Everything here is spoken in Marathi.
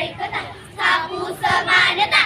ऐकता कापूस मानता